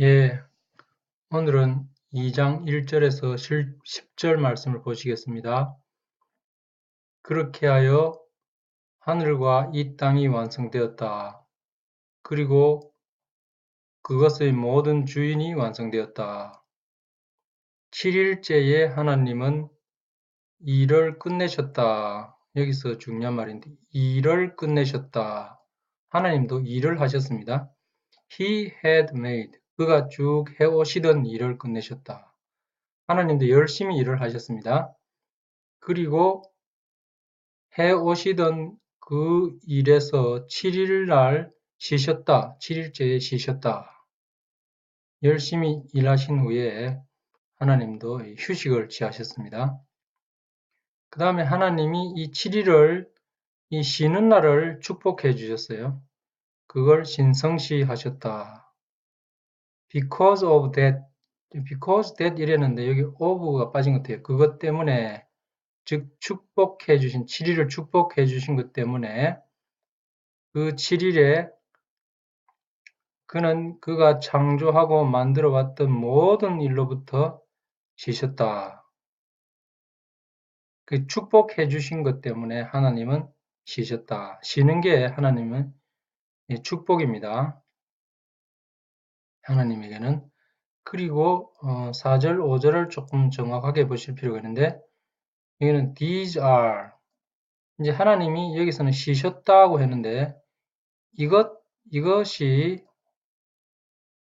예, 오늘은 2장 1절에서 10절 말씀을 보시겠습니다. 그렇게 하여 하늘과 이 땅이 완성되었다. 그리고 그것의 모든 주인이 완성되었다. 7일째에 하나님은 일을 끝내셨다. 여기서 중요한 말인데, 일을 끝내셨다. 하나님도 일을 하셨습니다. He had made. 그가 쭉 해오시던 일을 끝내셨다. 하나님도 열심히 일을 하셨습니다. 그리고 해오시던 그 일에서 7일 날 쉬셨다. 7일째에 쉬셨다. 열심히 일하신 후에 하나님도 휴식을 취하셨습니다. 그 다음에 하나님이 이 7일을 이 쉬는 날을 축복해 주셨어요. 그걸 신성시 하셨다. Because of that, because that 이랬는데 여기 of가 빠진 것 같아요. 그것 때문에 즉 축복해 주신 7일을 축복해 주신 것 때문에 그 7일에 그는 그가 창조하고 만들어 왔던 모든 일로부터 쉬셨다. 그 축복해 주신 것 때문에 하나님은 쉬셨다. 쉬는 게 하나님은 축복입니다. 하나님에게는 그리고 어, 4절, 5절을 조금 정확하게 보실 필요가 있는데 여기는 these are 이제 하나님이 여기서는 쉬셨다고 했는데 이것 이것이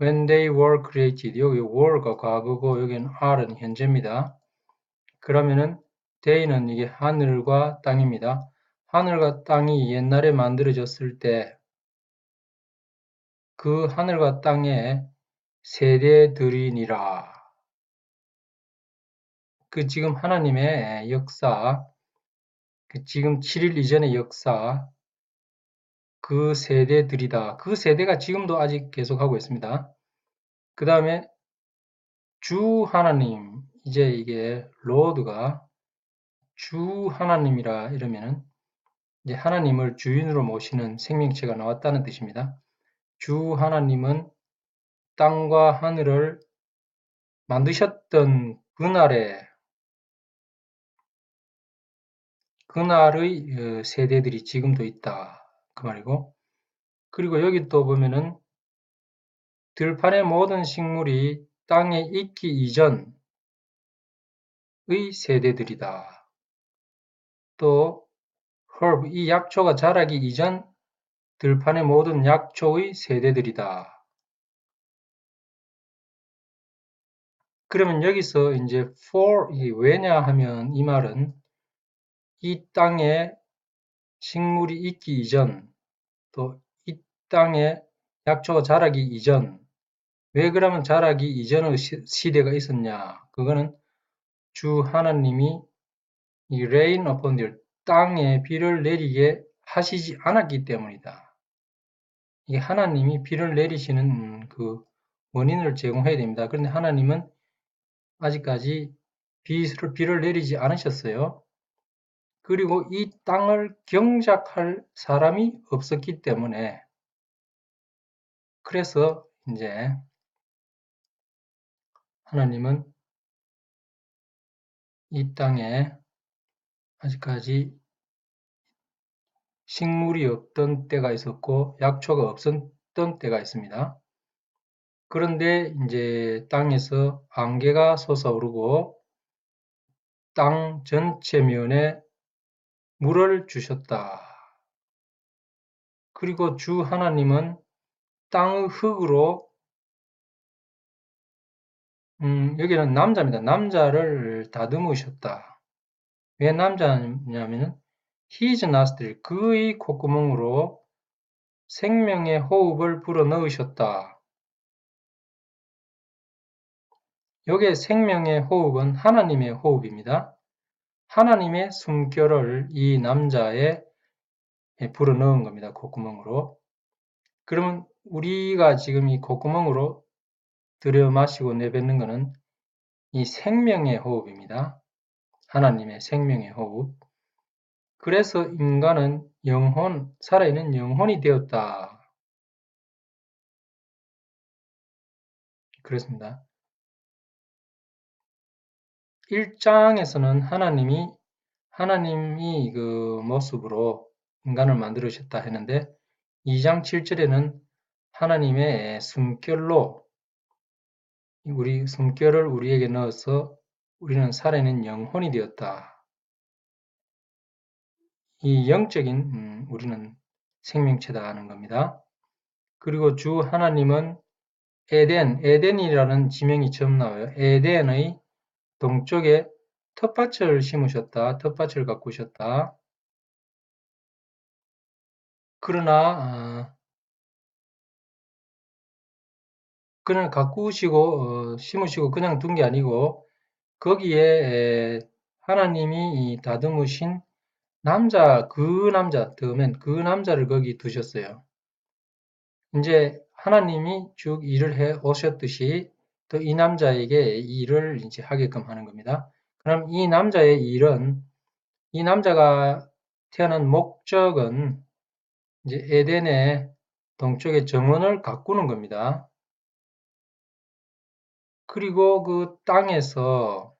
when they were created 여기 were가 과거고 여기는 are는 현재입니다. 그러면은 they는 이게 하늘과 땅입니다. 하늘과 땅이 옛날에 만들어졌을 때 그 하늘과 땅의 세대들이니라. 그 지금 하나님의 역사, 그 지금 7일 이전의 역사, 그 세대들이다. 그 세대가 지금도 아직 계속하고 있습니다. 그 다음에 주 하나님, 이제 이게 로드가 주 하나님이라 이러면은 이제 하나님을 주인으로 모시는 생명체가 나왔다는 뜻입니다. 주 하나님은 땅과 하늘을 만드셨던 그날에 그날의 어, 세대들이 지금도 있다. 그 말이고. 그리고 여기 또 보면은 들판의 모든 식물이 땅에 있기 이전의 세대들이다. 또 herb, 이 약초가 자라기 이전 들판의 모든 약초의 세대들이다. 그러면 여기서 이제 for 왜냐 하면 이 말은 이 땅에 식물이 있기 이전 또 이 땅에 약초가 자라기 이전 왜 그러면 자라기 이전의 시대가 있었냐 그거는 주 하나님이 이 rain upon the 땅에 비를 내리게 하시지 않았기 때문이다. 이 하나님이 비를 내리시는 그 원인을 제공해야 됩니다. 그런데 하나님은 아직까지 비를, 비를 내리지 않으셨어요. 그리고 이 땅을 경작할 사람이 없었기 때문에 그래서 이제 하나님은 이 땅에 아직까지 식물이 없던 때가 있었고 약초가 없었던 때가 있습니다. 그런데 이제 땅에서 안개가 솟아오르고 땅 전체 면에 물을 주셨다. 그리고 주 하나님은 땅의 흙으로 음, 여기는 남자입니다. 남자를 다듬으셨다. 왜 남자냐면은 his nostril, 그의 콧구멍으로 생명의 호흡을 불어넣으셨다. 여기에 생명의 호흡은 하나님의 호흡입니다. 하나님의 숨결을 이 남자에 불어넣은 겁니다. 콧구멍으로. 그러면 우리가 지금 이 콧구멍으로 들여 마시고 내뱉는 것은 이 생명의 호흡입니다. 하나님의 생명의 호흡. 그래서 인간은 영혼, 살아있는 영혼이 되었다. 그렇습니다. 1장에서는 하나님이 하나님이 그 모습으로 인간을 만들으셨다 했는데 2장 7절에는 하나님의 숨결로 우리 숨결을 우리에게 넣어서 우리는 살아있는 영혼이 되었다. 이 영적인 음, 우리는 생명체다 하는 겁니다. 그리고 주 하나님은 에덴, 에덴이라는 지명이 처음 나와요. 에덴의 동쪽에 텃밭을 심으셨다. 텃밭을 가꾸셨다. 그러나 어, 그냥 가꾸시고 어, 심으시고 그냥 둔 게 아니고 거기에 하나님이 다듬으신 남자 그 남자 더맨 그 남자를 거기 두셨어요. 이제 하나님이 쭉 일을 해 오셨듯이 또 이 남자에게 일을 이제 하게끔 하는 겁니다. 그럼 이 남자의 일은 이 남자가 태어난 목적은 이제 에덴의 동쪽의 정원을 가꾸는 겁니다. 그리고 그 땅에서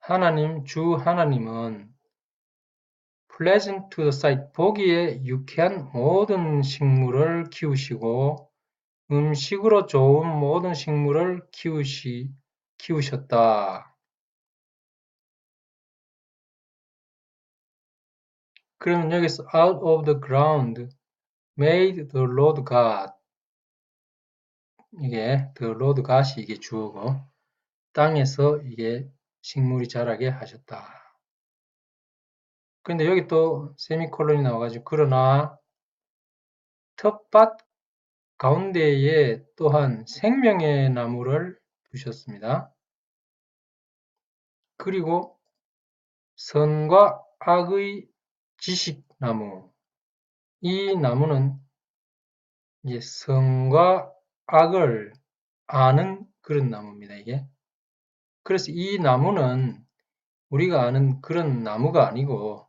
하나님, 주 하나님은 pleasant to the sight, 보기에 유쾌한 모든 식물을 키우시고 음식으로 좋은 모든 식물을 키우시, 키우셨다. 그러면 여기서 out of the ground made the Lord God 이게 the Lord God이 이게 주어고 땅에서 이게 식물이 자라게 하셨다. 근데 여기 또 세미콜론이 나와가지고 그러나 텃밭 가운데에 또한 생명의 나무를 두셨습니다. 그리고 선과 악의 지식나무 이 나무는 이제 선과 악을 아는 그런 나무입니다. 이게 그래서 이 나무는 우리가 아는 그런 나무가 아니고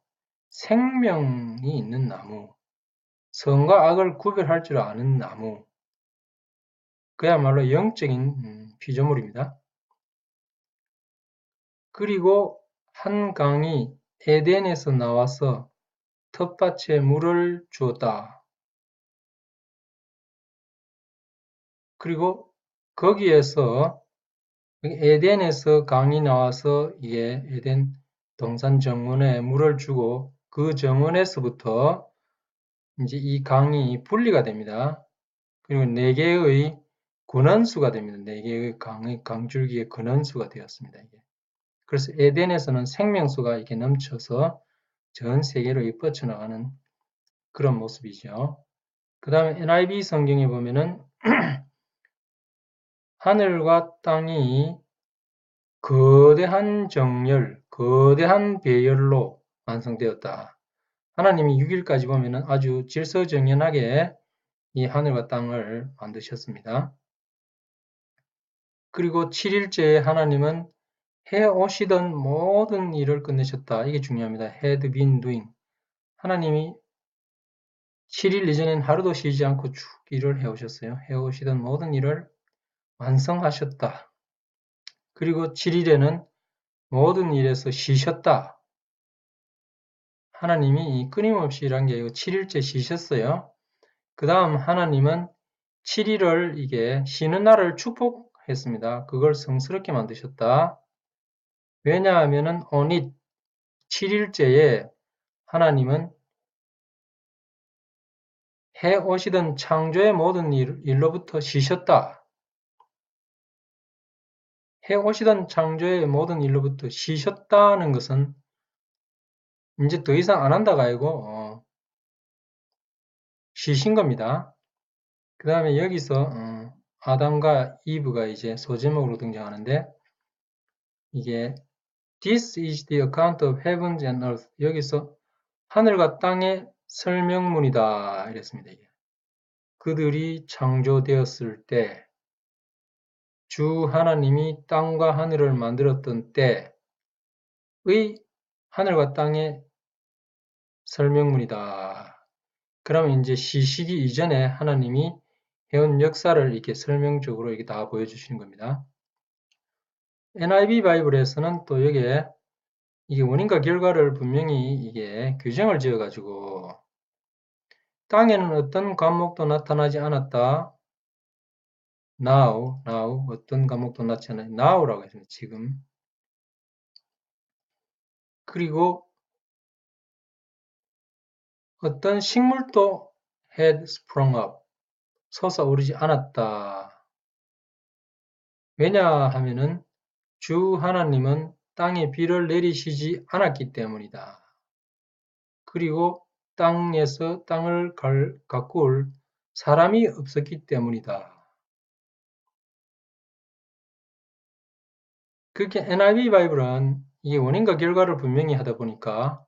생명이 있는 나무, 선과 악을 구별할 줄 아는 나무, 그야말로 영적인 음, 피조물입니다. 그리고 한 강이 에덴에서 나와서 텃밭에 물을 주었다. 그리고 거기에서 에덴에서 강이 나와서 이게 에덴 동산 정원에 물을 주고 그 정원에서부터 이제 이 강이 분리가 됩니다. 그리고 네 개의 근원수가 됩니다. 네 개의 강의 강줄기의 근원수가 되었습니다. 이게. 그래서 에덴에서는 생명수가 이렇게 넘쳐서 전 세계로 뻗쳐나가는 그런 모습이죠. 그 다음에 NIV 성경에 보면은 하늘과 땅이 거대한 정열, 거대한 배열로 완성되었다. 하나님이 6일까지 보면은 아주 질서정연하게 이 하늘과 땅을 만드셨습니다. 그리고 7일째에 하나님은 해 오시던 모든 일을 끝내셨다. 이게 중요합니다. had been doing. 하나님이 7일 이전엔 하루도 쉬지 않고 쭉 일을 해오셨어요. 해오시던 모든 일을 완성하셨다. 그리고 7일에는 모든 일에서 쉬셨다. 하나님이 끊임없이 일한 게 아니고 7일째 쉬셨어요. 그 다음 하나님은 7일을 이게 쉬는 날을 축복했습니다. 그걸 성스럽게 만드셨다. 왜냐하면은 onit 7일째에 하나님은 해 오시던 창조의 모든 일, 일로부터 쉬셨다. 해 오시던 창조의 모든 일로부터 쉬셨다는 것은 이제 더 이상 안 한다가 아니고 어, 쉬신 겁니다. 그 다음에 여기서 어, 아담과 이브가 이제 소제목으로 등장하는데 이게 This is the account of heavens and earth. 여기서 하늘과 땅의 설명문이다. 이랬습니다. 이게. 그들이 창조되었을 때, 주 하나님이 땅과 하늘을 만들었던 때의 하늘과 땅의 설명문이다. 그러면 이제 시시기 이전에 하나님이 해온 역사를 이렇게 설명적으로 이게 다 보여주시는 겁니다. NIV 바이블에서는 또 여기에 이게 원인과 결과를 분명히 이게 규정을 지어 가지고 땅에는 어떤 과목도 나타나지 않았다. now, now 어떤 과목도 나타나지 않았다. now라고 했습니다. 지금. 그리고 어떤 식물도 had sprung up, 솟아오르지 않았다. 왜냐하면은 주 하나님은 땅에 비를 내리시지 않았기 때문이다. 그리고 땅에서 땅을 갈, 가꿀 사람이 없었기 때문이다. 그렇게 NIV 바이블은 이게 원인과 결과를 분명히 하다 보니까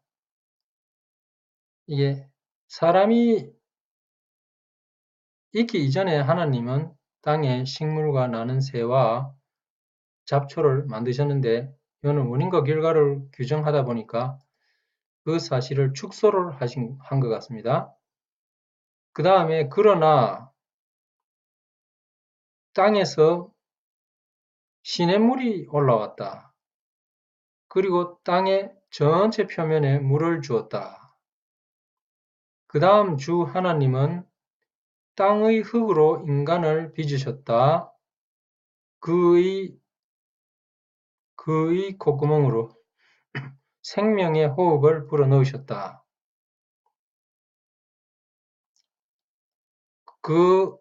이게 사람이 있기 이전에 하나님은 땅에 식물과 나는 새와 잡초를 만드셨는데 이거는 원인과 결과를 규정하다 보니까 그 사실을 축소를 하신 한 것 같습니다. 그 다음에 그러나 땅에서 시냇물이 올라왔다. 그리고 땅의 전체 표면에 물을 주었다. 그 다음 주 하나님은 땅의 흙으로 인간을 빚으셨다. 그의 그의 콧구멍으로 생명의 호흡을 불어넣으셨다. 그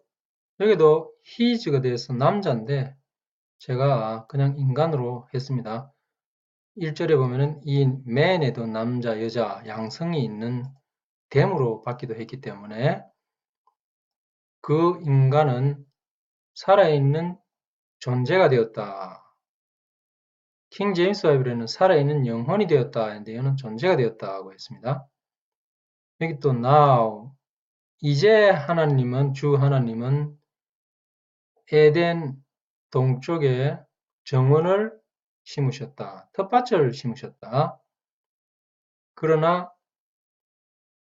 여기도 히즈가 돼서 남자인데 제가 그냥 인간으로 했습니다. 1절에 보면은 이 맨에도 남자, 여자, 양성이 있는 됨으로 받기도 했기 때문에 그 인간은 살아있는 존재가 되었다. 킹 제임스 바이블에는 살아있는 영혼이 되었다 했는데 이는 존재가 되었다고 했습니다. 여기 또 now 이제 하나님은 주 하나님은 에덴 동쪽에 정원을 심으셨다. 텃밭을 심으셨다. 그러나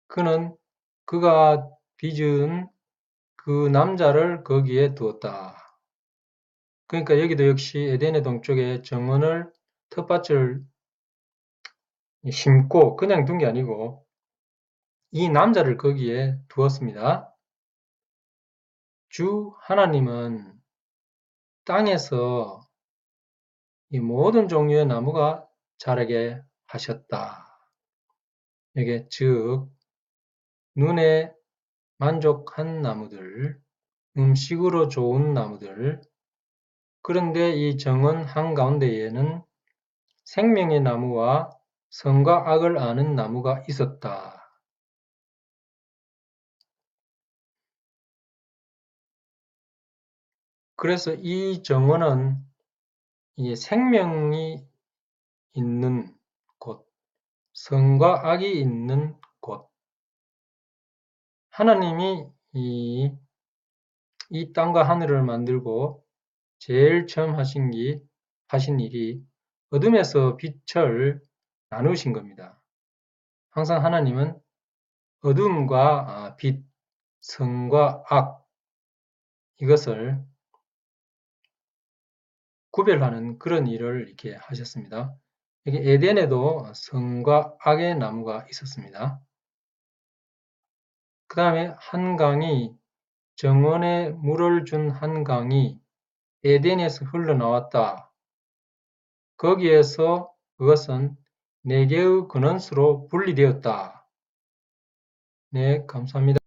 그는 그가 빚은 그 남자를 거기에 두었다. 그러니까 여기도 역시 에덴의 동쪽에 정원을 텃밭을 심고 그냥 둔 게 아니고 이 남자를 거기에 두었습니다. 주 하나님은 땅에서 이 모든 종류의 나무가 자라게 하셨다. 이게 즉 눈에 만족한 나무들, 음식으로 좋은 나무들, 그런데 이 정원 한가운데에는 생명의 나무와 선과 악을 아는 나무가 있었다. 그래서 이 정원은 이 생명이 있는 곳, 선과 악이 있는 곳. 하나님이 이, 이 땅과 하늘을 만들고 제일 처음 하신, 기, 하신 일이 어둠에서 빛을 나누신 겁니다. 항상 하나님은 어둠과 아, 빛, 선과 악 이것을 구별하는 그런 일을 이렇게 하셨습니다. 여기 에덴에도 성과 악의 나무가 있었습니다. 그 다음에 한강이 정원에 물을 준 한강이 에덴에서 흘러나왔다. 거기에서 그것은 네 개의 근원수로 분리되었다. 네, 감사합니다.